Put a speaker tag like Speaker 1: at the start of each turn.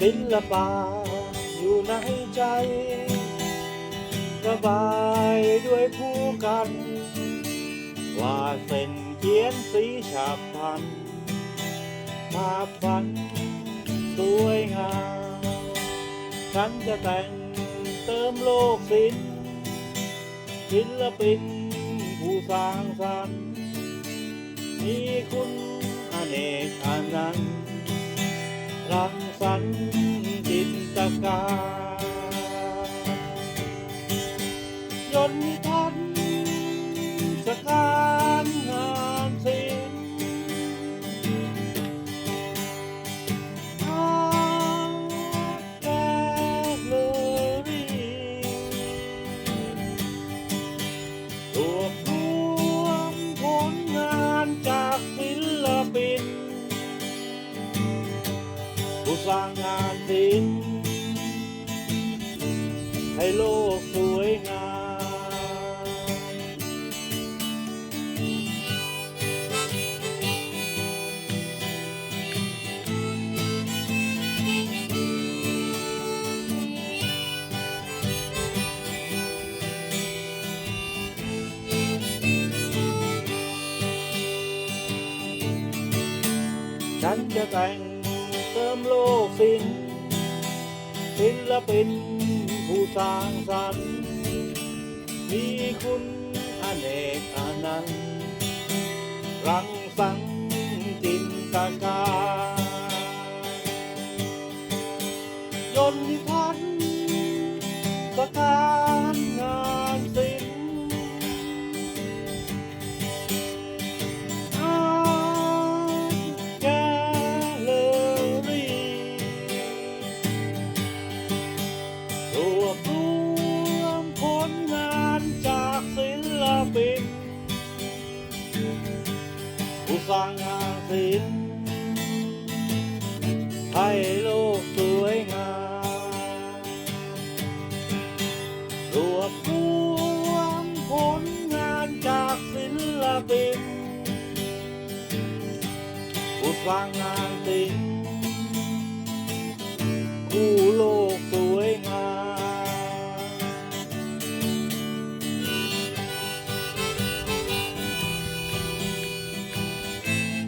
Speaker 1: ศิลปะอยู่ในใจ ระบายด้วยผู้กัน ว่าเส้นเขียนสีฉาบพันภาพฝันสวยงามฉันจะแต่งเติมโลกศิลป์ศิลปินผู้สร้างสรรค์มีคุณอเนกอนันต์รังสรรค์จินต การยนต์ทันสการงานศิลป์แกลเลอรี่รวบรวมผลงานจากศิลปินผู้สร้างงานศิลป์ ให้โลกสวยงามฉันจะแต่งเติมโลกศิลป์ศิลปิน สร้างสรรค์มีคุณอเนกอนันต์รังสรรค์ ลปินผู้สร้างงานศิลป์ให้โลกสวยงามรวบรวมผลงานจากศิลปินผู้สร้างงานศิล